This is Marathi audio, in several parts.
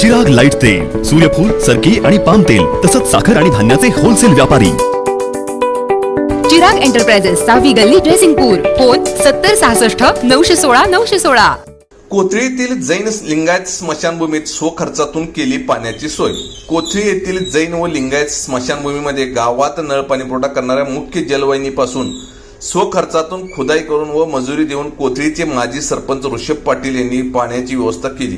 जग लाइट तेल सूर्यफूल सरकी आणि पाम तेल तसंच साखर आणि धान्याचे होलसेल व्यापारी. चिराग एंटरप्राइजेस सहावी गल्ली ड्रेसिंगपूर फोन सत्तर सहासष्ट नऊशे सोळा नऊशे सोळा. कोथळीतील जैन लिंगायत स्मशानभूमीत स्वखर्चातून केली पाण्याची सोय. कोथळी येथील जैन व लिंगायत स्मशानभूमीमध्ये गावात नळ पाणी पुरवठा करणाऱ्या मुख्य जलवाहिनीपासून स्वखर्चातून खुदाई करून व मजुरी देऊन कोथळीचे माजी सरपंच ऋषभ पाटील यांनी पाण्याची व्यवस्था केली.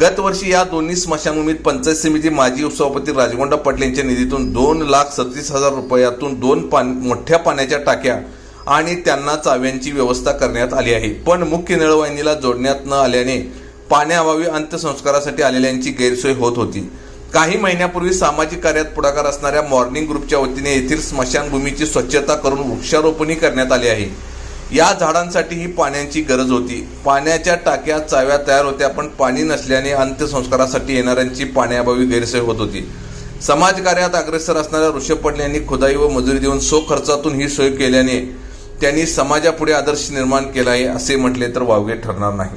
गत वर्षी या दोन्ही स्मशानभूमीत पंचायत समिती माजी उपसभापती राजगोंडा पाटील यांच्या निधीतून दोन लाख सत्तीस हजार रुपयातून दोन पान मोठ्या पाण्याच्या टाक्या आणि त्यांना चाव्यांची व्यवस्था करण्यात आली आहे. पण मुख्य नळवाहिनीला जोडण्यात न आल्याने पाण्याअभावी अंत्यसंस्कारासाठी आलेल्यांची गैरसोय होत होती. काही महिन्यापूर्वी सामाजिक कार्यात पुढाकार असणाऱ्या मॉर्निंग ग्रुपच्या वतीने येथील स्मशानभूमीची स्वच्छता करून वृक्षारोपणही करण्यात आली आहे. या झाडांसाठीही पाण्याची गरज होती. पाण्याच्या टाक्या चाव्या तयार होत्या पण पाणी नसल्याने अंत्यसंस्कारासाठी येणाऱ्यांची पाण्याअभावी गैरसोय होत होती. समाजकार्यात अग्रेसर असणाऱ्या ऋषभ पटेल यांनी खुदाई व मजुरी देऊन सो खर्चातून ही सोय केल्याने त्यांनी समाजापुढे आदर्श निर्माण केला आहे असे म्हटले तर वावगे ठरणार नाही.